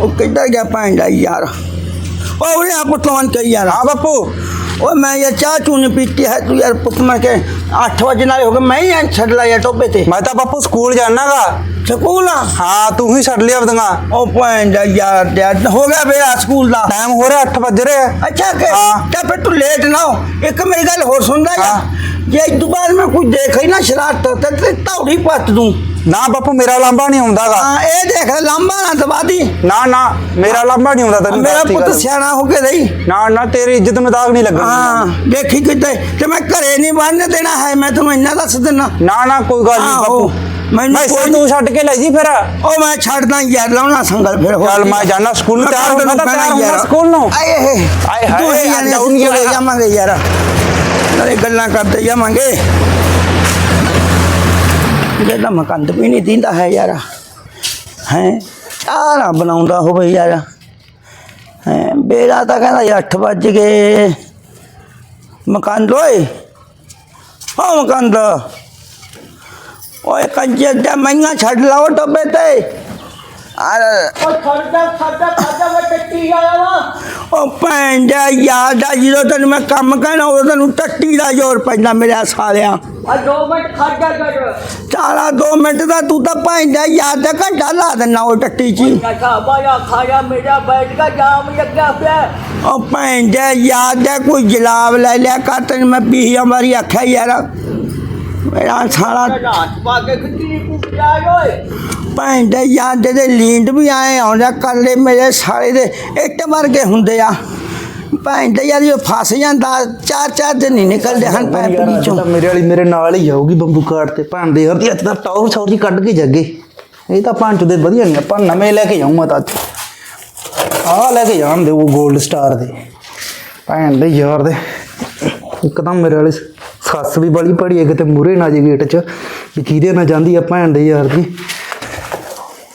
ਉਹ ਕਿੱਧਰ ਗਿਆ ਪੈਂਦਾ ਯਾਰ ਉਹ ਉਹਨੇ ਆ ਪੁੱਤਵਾਨ ਕਹੀ ਯਾਰ ਹਾਂ ਬਾਪੂ ਉਹ ਮੈਂ ਇਹ ਚਾਹ ਚੂਹ ਨਹੀਂ ਪੀਤੀ ਹੈ ਤੂੰ ਯਾਰ ਪੁੱਤ ਮੈਂ ਕੇ 8 ਵਜੇ ਨਾਲ ਹੋ ਗਏ ਮੈਂ ਹੀ ਐਂ ਛੱਡ ਲਿਆ ਟੋਬੇ ਤੇ ਮੈਂ ਤਾਂ ਬਾਪੂ ਸਕੂਲ ਜਾਣਾਗਾ ਸਕੂਲ ਆ ਹਾਂ ਤੂੰ ਹੀ ਛੱਡ ਲਿਆ ਬਦਗਾ ਉਹ ਪੈਂਦਾ ਯਾਰ ਡੈਡ ਹੋ ਗਿਆ ਮੇਰਾ ਸਕੂਲ ਦਾ ਟਾਈਮ ਹੋ ਰਿਹਾ 8 ਵੱਜ ਰਹੇ ਆ ਅੱਛਾ ਕਿ ਹਾਂ। ਤਾਂ ਫਿਰ ਤੂੰ ਲੇਟ ਨਾ ਹੋ ਇੱਕ ਮੇਰੀ ਗੱਲ ਹੋਰ ਸੁਣਦਾ ਯਾਰ ਹਾਂ। ਜੇ ਇਸ ਤੋਂ ਬਾਅਦ ਮੈਂ ਕੋਈ ਦੇਖੀ ਨਾ ਸ਼ਰਾਰਤ ਤੇ ਤੇ ਤੌੜੀ ਪੱਟ ਦੂੰ ਨਾ ਬਾਪੂ ਮੇਰਾ ਲਾਂਬਾ ਨਹੀਂ ਆਉਂਦਾਗਾ। ਹਾਂ ਇਹ ਦੇਖ ਲੰਬਾ ਨਾ ਦਬਾ ਦੀ ਨਾ ਨਾ ਮੇਰਾ ਲਾਂਬਾ ਨਹੀਂ ਆਉਂਦਾ ਤੈਨੂੰ ਮੇਰਾ ਦੱਸਤੀ ਪੁੱਤ ਗੱਲ। ਸਿਆਣਾ ਹੋ ਕੇ ਰਹੀ। ਨਾ ਨਾ ਤੇਰੀ ਇੱਜ਼ਤ ਮਜ਼ਾਕ ਨਹੀਂ ਲੱਗਣੀ। ਹਾਂ ਦੇਖੀ ਕਿਤੇ ਤੇ ਮੈਂ ਘਰੇ ਨਹੀਂ ਬੰਨ ਦੇਣਾ ਹੈ ਮੈਂ ਤੈਨੂੰ ਇੰਨਾ ਦੱਸ ਦਿੰਨਾ। ਨਾ ਨਾ ਕੋਈ ਗੱਲ ਨਹੀਂ ਆਹੋ, ਬਾਪੂ ਮੈਨੂੰ ਮੈਂ ਕੋਈ- ਤੂੰ ਛੱਡ ਕੇ ਲੈ ਜੀ ਫਿਰ। ਉਹ ਮੈਂ ਛੱਡਦਾ ਯਾਰ ਲਾਉਣਾ ਸੰਗਲ ਫਿਰ ਹੋਰ ਚੱਲ। ਮੈਂ ਜਾਣਾ ਸਕੂਲ ਨੂੰ ਤਿਆਰ ਹੋਣਾ ਤਾਂ ਤਿਆਰ ਹੋਣਾ ਸਕੂਲ ਨੂੰ। ਆਏ ਹੇ ਆਏ ਹਾਏ, ਤੂੰ ਹੀ ਅੱਜ ਜਾਣੇ ਮੇਰਾ। ਜਾਵਾਂਗੇ ਯਾਰ। ਨਾਲੇ ਗੱਲਾਂ ਕਰਦੇ ਜਾਵਾਂਗੇ। ਜਿਹੜਾ ਮਕੰਦ ਵੀ ਨਹੀਂ ਦਿੰਦਾ ਹੈ ਯਾਰ। ਹੈ ਚਾਰਾ ਬਣਾਉਂਦਾ ਹੋਵੇ ਯਾਰ। ਹੈ ਬੇੜਾ ਤਾਂ ਕਹਿੰਦਾ ਜੀ 8 ਵੱਜ ਗਏ। ਮਕੰਦ ਓਏ ਓ ਮਕੰਦ। ਓਏ ਕੰਜਰ ਦਾ ਮਈਆਂ ਛੱਡ ਲਾਓ ਟੱਬੇ ਤੇ। ਆਰ ਉਹ ਖੜਦਾ ਖੜਦਾ ਖੜਦਾ ਮੈਂ ਟੱਟੀ ਆਇਆ ਵਾ। ਉਹ ਭੈਣ ਦਾ ਯਾਦ ਆ ਜਦੋਂ ਤੈਨੂੰ ਮੈਂ ਕੰਮ ਕਹਿਣਾ ਉਦੋਂ ਤੈਨੂੰ ਟੱਟੀ ਦਾ ਜ਼ੋਰ ਪੈਂਦਾ ਮੇਰੇ ਸਾਲਿਆ। ਆ 2 ਮਿੰਟ ਖੜਦਾ ਕਰ ਚਾਲਾ 2 ਮਿੰਟ ਦਾ ਤੂੰ ਤਾਂ ਭੈਣ ਦਾ ਯਾਦ ਦਾ ਘੰਟਾ ਲਾ ਦੇਣਾ ਉਹ ਟੱਟੀ 'ਚ। ਹੀ। ਕਾ ਬਾਇਆ ਖਾਇਆ ਮੇਰਾ ਬੈਠ ਦਾ ਜਾਮ ਲੱਗਿਆ ਪਿਆ। ਉਹ ਭੈਣ ਦਾ ਯਾਦ ਦਾ ਕੋਈ ਜਲਾਬ ਲੈ ਲਿਆ ਕਰ ਤੈਨੂੰ ਮੈਂ ਵੀਹਾਂ ਵਾਰੀ ਆਖਿਆ ਯਾਰ। ਮੇਰਾ ਸਾਲਾ ਰਾਤ ਪਾ ਕੇ ਖਿੱਚੀ ਭੈਣ ਦੇ ਯਾਦ ਦੇ ਲੀਂਦ ਵੀ ਆਏ ਆਉਂਦਾ ਕੱਲੇ ਮੇਰੇ ਸਾਲੇ ਦੇ ਇੱਟ ਵਰਗੇ ਹੁੰਦੇ ਆ। ਭੈਣ ਦੇ ਯਾਰ ਇਹ ਫਸ ਜਾਂਦਾ ਚਾਰ ਚਾਰ ਦਿਨ ਨਹੀਂ ਨਿਕਲਦੇ ਹਨ ਪੈਪ ਵਿੱਚੋਂ। ਤਾਂ ਮੇਰੇ ਵਾਲੀ ਮੇਰੇ ਨਾਲ ਹੀ ਆਊਗੀ ਬੰਬੂ ਕਾਟ ਤੇ। ਭਾਂਡੇ ਹਰਦੀ ਅੱਜ ਤਾਂ ਟੌਰ ਛੌਰੀ ਕੱਢ ਕੇ ਜੱਗੇ। ਇਹ ਤਾਂ ਭਾਂਚ ਦੇ ਵਧੀਆ ਨਹੀਂ ਆਪਾਂ ਨਵੇਂ ਲੈ ਕੇ ਜਾਊਂ ਤਾਂ ਅੱਜ। ਆਹ ਲੈ ਕੇ ਜਾਣ ਦੇ ਉਹ 골ਡ ਸਟਾਰ ਦੇ। ਭੈਣ ਦੇ ਯਾਰ ਦੇ ਇੱਕਦਮ ਮੇਰੇ ਵਾਲੀ ਸੱਸ ਵੀ ਬੜੀ ਪੜੀ ਹੈ, ਕਿਤੇ ਮੂਰੇ ਨਾ ਜੇ ਗੇਟ 'ਚ। ਵੀ ਕਿਹਦੇ ਨਾਲ ਜਾਂਦੀ ਆ ਭੈਣ ਦੇ ਯਾਰ ਦੀ।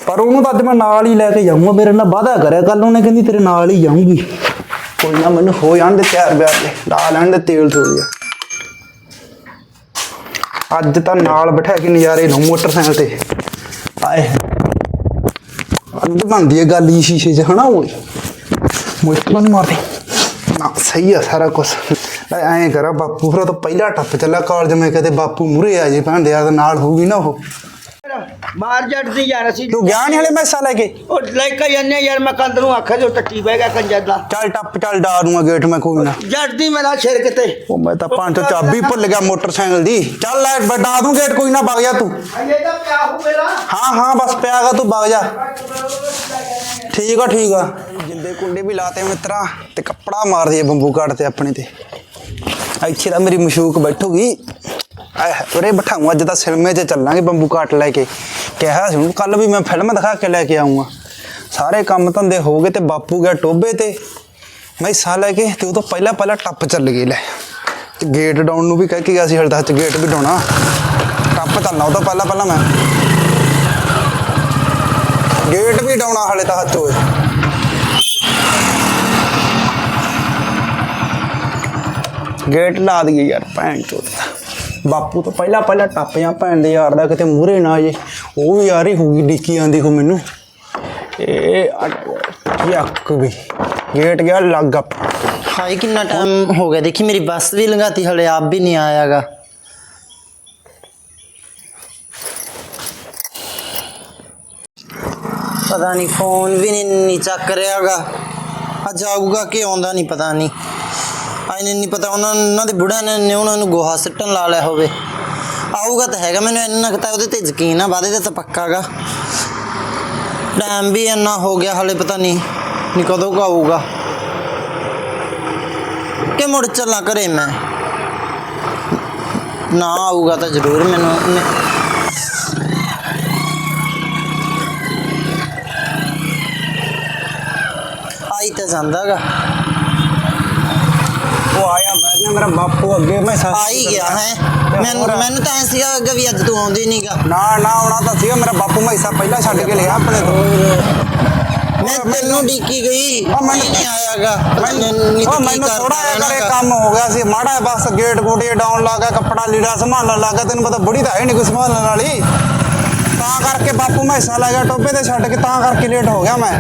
ਪਰ ਉਹਨੂੰ ਤਾਂ ਅੱਜ ਮੈਂ ਨਾਲ ਹੀ ਲੈ ਕੇ ਜਾਊਂਗਾ, ਮੇਰੇ ਨਾਲ ਵਾਅਦਾ ਕਰਿਆ ਕੱਲ ਉਹਨੇ ਕਹਿੰਦੀ ਤੇਰੇ ਨਾਲ ਹੀ ਜਾਊਂਗੀ। ਕੋਈ ਨਾ, ਮੈਨੂੰ ਹੋ ਜਾਣ ਦੇ ਤਿਆਰ ਬਿਆਰ ਦੇ ਲਾ ਲੈਣ ਦੇ ਤੇਲ ਥੋੜੀ ਜਿਹਾ। ਅੱਜ ਤਾਂ ਨਾਲ ਬਿਠਾ ਕੇ ਨਜ਼ਾਰੇ ਲਊ ਮੋਟਰਸਾਈਕਲ ਤੇ। ਆਏ। ਅੱਜ ਬਣਦੀ ਹੈ ਗੱਲ ਹੀ ਸ਼ੀਸ਼ੇ 'ਚ, ਹਨਾ ਓਏ ਮੁਸ਼ਕਲ ਨਹੀਂ ਮਾਰਦੇ ਨਾ, ਸਹੀ ਆ ਸਾਰਾ ਕੁਝ ਲੈ ਐਂ ਕਰਾ ਬਾਪੂ ਫਿਰ ਉਹ ਤਾਂ ਪਹਿਲਾ ਟੱਪ ਚੱਲਾ ਕਾਲਜ ਮੈਂ ਕਹਤੇ ਬਾਪੂ ਮੂਰੇ ਆ ਜੇ ਭਾਂਡੇ ਆ ਨਾਲ ਹੋਊਗੀ ਨਾ ਉਹ। ਬਾਹਰ ਜੱਟਦੀ ਯਾਰ ਅਸੀਂ। ਤੂੰ ਗਿਆ ਨਹੀਂ ਹਲੇ ਮੈਸਾ ਲੈ ਕੇ? ਉਹ ਲੈ ਕੇ ਜਾਂਦੇ ਯਾਰ ਮੈਂ ਕੰਦ ਨੂੰ ਆਖਿਆ ਜੋ ਟੱਟੀ ਬਹਿ ਗਿਆ ਕੰਜਰ ਦਾ। ਚੱਲ ਟੱਪ ਚੱਲ ਡਾ ਦੂੰਗਾ ਗੇਟ ਮੈਂ ਕੋਈ ਨਾ। ਜੱਟਦੀ ਮੇਰਾ ਸਿਰ ਕਿਤੇ। ਉਹ ਮੈਂ ਤਾਂ ਪੰਜ ਚਾਬੀ ਭੁੱਲ ਗਿਆ ਮੋਟਰਸਾਈਕਲ ਦੀ। ਚੱਲ ਲੈ ਬਡਾ ਦੂੰ ਗੇਟ ਕੋਈ ਨਾ ਵਗ ਜਾ ਤੂੰ। ਅਜੇ ਤਾਂ ਪਿਆ ਹੋ ਮੇਰਾ। ਹਾਂ ਹਾਂ ਬਸ ਪਿਆਗਾ ਤੂੰ ਵਗ ਜਾ। ਠੀਕ ਆ ਠੀਕ ਆ। ਜਿੰਦੇ ਕੁੰਡੇ ਵੀ ਲਾਤੇ ਮਿੱਤਰਾ ਤੇ ਕੱਪੜਾ ਮਾਰ ਦਈਏ ਬੰਬੂ ਕਾਟ ਤੇ ਆਪਣੇ ਤੇ। ਇੱਥੇ ਤਾਂ ਮੇਰੀ ਮਸ਼ੂਕ ਬੈਠੂਗੀ। ਉਰੇ ਬਿਠਾਉਂ ਅੱਜ ਤਾਂ ਸਿਨੇਮੇ 'ਚ ਚੱਲਾਂਗੇ ਬੰਬੂ ਕਾਟ ਲੈ ਕੇ। ਕਿਹਾ ਸੀ ਕੱਲ ਵੀ ਮੈਂ ਫਿਲਮ ਦਿਖਾ ਕੇ ਲੈ ਕੇ ਆਉਂਗਾ ਸਾਰੇ ਕੰਮ ਧੰਦੇ ਹੋ ਗਏ ਤੇ ਬਾਪੂ ਗਿਆ ਟੋਬੇ ਤੇ। ਮੈਂ ਹਿੱਸਾ ਲੈ ਕੇ ਤੇ ਉਹ ਤੋਂ ਪਹਿਲਾਂ ਪਹਿਲਾਂ ਟੱਪ ਚੱਲ ਗਈ, ਲੈ। ਤੇ ਗੇਟ ਡਾਉਣ ਨੂੰ ਵੀ ਕਹਿ ਕੇ ਗਿਆ ਸੀ ਹਲ ਤਾਂ ਗੇਟ ਵੀ ਡਾਉਣਾ। ਟੱਪ ਚੱਲਣਾ ਉਹ ਤੋਂ ਪਹਿਲਾਂ ਪਹਿਲਾਂ ਮੈਂ। ਗੇਟ ਵੀ ਡਾਉਣਾ ਹਲੇ ਤਾਂ ਹੱਥ ਹੋਏ ਗੇਟ ਲਾ ਦਈਏ ਯਾਰ, ਭੈਣ ਚੋਦ ਬਾਪੂ ਤੋਂ ਪਹਿਲਾਂ ਪਹਿਲਾਂ ਟੱਪ ਜਾਂ ਭੈਣ ਦੇ ਯਾਰ ਦਾ ਕਿਤੇ ਮੂਹਰੇ ਨਾ ਜੇ ਉਹ ਵੀ ਯਾਰ ਹੀ ਹੋਊਗੀ ਡਿੱਕੀ ਆਂਦੀ ਹੋ ਮੈਨੂੰ। ਇਹ ਯੱਕ ਵੀ ਗੇਟ ਗਿਆ, ਲੱਗ ਅਪ ਹਾਈ ਕਿੰਨਾ ਟਾਈਮ ਹੋ ਗਿਆ। ਦੇਖੀ, ਮੇਰੀ ਬੱਸ ਵੀ ਲੰਘਾਤੀ, ਹਲੇ ਆਪ ਵੀ ਨਹੀਂ ਆਇਆਗਾ। ਪਤਾ ਨਹੀਂ, ਫੋਨ ਵੀ ਨਹੀਂ ਨਹੀਂ ਚੱਕ ਰਿਹਾਗਾ। ਅੱਜ ਆਊਗਾ ਕਿ ਆਉਂਦਾ ਨਹੀਂ, ਪਤਾ ਨਹੀਂ। ਆਈ ਨਹੀਂ ਪਤਾ, ਉਹਨਾਂ ਉਹਨਾਂ ਦੇ ਬੁੜਾ ਨੇ ਉਹਨਾਂ ਨੂੰ ਗੋਹਾ ਸਿੱਟਣ ਲਾ ਲਿਆ ਹੋਵੇ। ਆਊਗਾ ਤਾਂ ਹੈਗਾ, ਮੈਨੂੰ ਇੰਨਾ ਕੁ ਤਾਂ ਉਹਦੇ ਤੇ ਯਕੀਨ ਆ ਵਾਦੇ ਤੇ ਤਾਂ ਪੱਕਾਗਾ ਟਾਈਮ ਵੀ ਇੰਨਾ ਹੋ ਗਿਆ, ਹਲੇ ਪਤਾ ਨਹੀਂ ਨਹੀਂ ਕਦੋਂ ਆਊਗਾ। ਕਿ ਮੁੜ ਚੱਲਾਂ ਘਰੇ ਮੈਂ? ਨਾ ਆਊਗਾ ਤਾਂ ਜ਼ਰੂਰ ਮੈਨੂੰ ਆਈ ਤਾਂ ਜਾਂਦਾਗਾ ਉਹ ਆਇਆ ਮੈਂ ਮੇਰਾ ਬਾਪੂ ਅੱਗੇ ਮੈਂ ਸੱਸ ਆ ਹੀ ਗਿਆ ਹੈ। ਮੈਨੂੰ ਮੈਨੂੰ ਤਾਂ ਐਂ ਸੀਗਾ ਅੱਗੇ ਵੀ ਅੱਜ ਤੂੰ ਆਉਂਦੀ ਨਹੀਂਗਾ ਨਾ ਨਾ ਆਉਣਾ ਤਾਂ ਸੀਗਾ ਮੇਰਾ ਬਾਪੂ ਮੈਂ ਹਿੱਸਾ ਪਹਿਲਾਂ ਛੱਡ ਕੇ ਲਿਆ ਆਪਣੇ ਤੋਂ। ਮੈਂ ਤੈਨੂੰ ਡੀਕੀ ਗਈ ਉਹ ਮੈਨੂੰ- ਨਹੀਂ ਆਇਆਗਾ। ਮੈਨੂੰ ਉਹ ਮੈਨੂੰ ਥੋੜਾ ਜਿਹਾ ਕਰੇ ਕੰਮ ਹੋ ਗਿਆ ਸੀ ਮਾੜਾ ਬਸ ਗੇਟ ਗੂਟੇ ਡਾਉਣ ਲੱਗਾ ਕੱਪੜਾ ਲੀੜਾ ਸੰਭਾਲਣ ਲੱਗਾ ਤੈਨੂੰ ਪਤਾ ਬੁੜੀ ਤਾਂ ਹੈ ਨਹੀਂ ਕੋਈ ਸੰਭਾਲਣ ਵਾਲੀ। ਤਾਂ ਕਰਕੇ ਬਾਪੂ ਮੈਂ ਹਿੱਸਾ ਲੈ ਗਿਆ ਟੋਬੇ ਤੇ ਛੱਡ ਕੇ ਤਾਂ ਕਰਕੇ ਲੇਟ ਹੋ ਗਿਆ ਮੈਂ।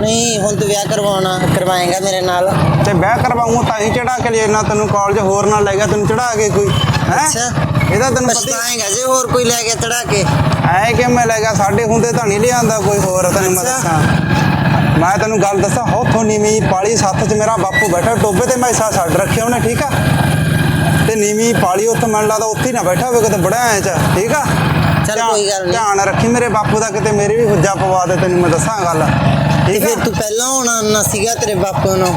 ਨਹੀਂ ਹੁਣ ਤੂੰ ਵਿਆਹ ਕਰਵਾਉਣਾ ਕਰਵਾਏਗਾ ਮੇਰੇ ਨਾਲ। ਤੇ ਵਿਆਹ ਕਰਵਾਉਂ ਤਾਂ ਹੀ ਚੜਾ ਕੇ ਲਿਆਣਾ ਤੈਨੂੰ ਕਾਲਜ ਹੋਰ ਨਾਲ ਲੈ ਗਿਆ ਤੈਨੂੰ ਚੜਾ ਕੇ ਕੋਈ ਹੈ? ਅੱਛਾ। ਇਹਦਾ ਤੈਨੂੰ ਪਤਾ ਪਛਤਾਏਗਾ ਜੇ ਹੋਰ ਕੋਈ ਲੈ ਕੇ ਚੜਾ ਕੇ। ਐ ਕਿ ਮੈਂ ਲੈ ਗਿਆ ਸਾਡੇ ਹੁੰਦੇ ਤਾਂ ਨਹੀਂ ਲਿਆਂਦਾ ਕੋਈ ਹੋਰ ਤੈਨੂੰ ਮੈਂ ਅੱਛਾ। ਦੱਸਾਂ। ਮੈਂ ਤੈਨੂੰ ਗੱਲ ਦੱਸਾਂ ਹੋਥੋਂ ਨੀਵੀਂ ਪਾਲੀ ਸੱਥ 'ਚ ਮੇਰਾ ਬਾਪੂ ਬੈਠਾ ਟੋਬੇ ਤੇ ਮੈਂ ਹਿੱਸਾ ਛੱਡ ਰੱਖਿਆ ਉਹਨੇ ਠੀਕ ਆ? ਤੇ ਨੀਵੀਂ ਪਾਲੀ ਉੱਥੇ ਮੈਨੂੰ ਲੱਗਦਾ ਉੱਥੇ ਹੀ ਨਾ ਬੈਠਾ ਹੋਵੇ ਕਿਤੇ ਬੜਾ ਐ ਚ ਠੀਕ ਆ? ਚੱਲ ਧਿਆਨ- ਕੋਈ ਗੱਲ ਨੀ। ਧਿਆਨ ਰੱਖੀ ਮੇਰੇ ਬਾਪੂ ਦਾ ਕਿਤੇ ਮੇਰੀ ਵੀ ਹੁੱਜਾ ਪਵਾ ਦੇ ਤੈਨੂੰ ਮੈਂ ਦੱਸਾਂ ਗੱਲ। ਤੇ ਠੀਕ ਫਿਰ ਤੂੰ ਪਹਿਲਾਂ ਆਉਣਾ ਨਾ ਸੀਗਾ ਤੇਰੇ ਬਾਪੂ ਨੂੰ?